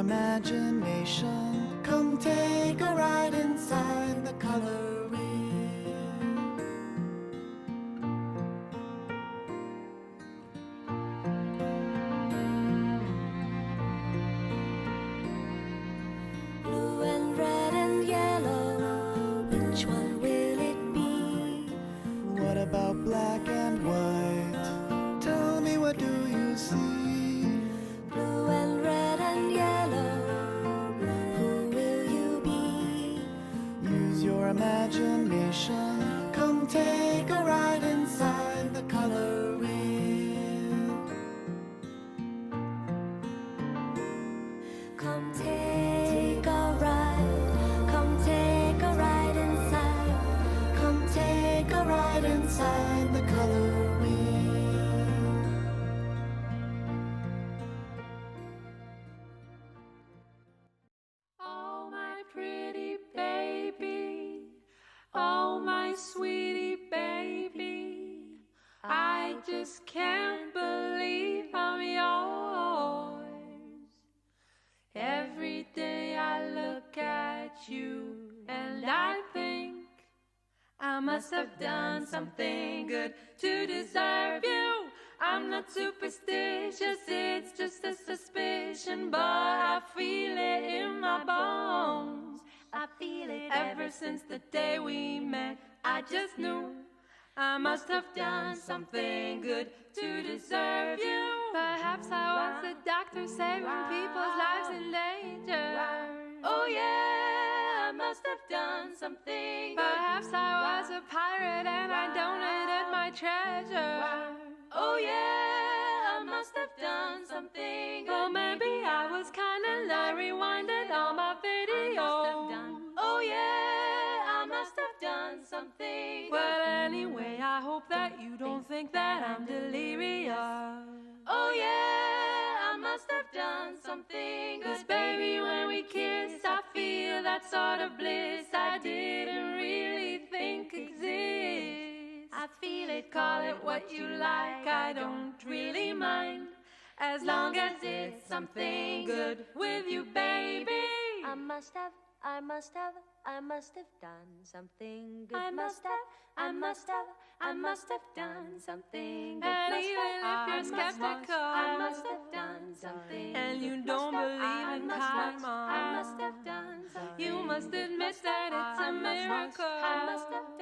imagination. Come take a ride inside the color. Blue and red and yellow, which one will it be? What about black your imagination. Come take a ride inside the color wheel. Come take a ride, come take a ride inside, come take a ride Inside just can't believe I'm yours. Every day I look at you and I think I must have done something good to deserve you. I'm not superstitious, it's just a suspicion, but I feel it in my bones. I feel it ever since the day we met. I just knew I must have done something good to deserve you. Perhaps I was the doctor saving people's lives in danger. Oh, yeah, I must have done something. Perhaps I was a pirate and I donated my treasure. Oh, yeah, I must have done something. Anyway, I hope that you don't think that I'm delirious. Oh, yeah, I must have done something. Cause, baby, when we kiss, I feel that sort of bliss I didn't really think exists. I feel it, call it what you like, I don't really mind. As long as it's something good with you, baby. I must have, I must have, I must have done something good. I must have, I must have, I must have done something. And even if I you're must have, skeptical, I must have done something. and you don't believe in karma, I must have done something. you must admit that it's a miracle. I must have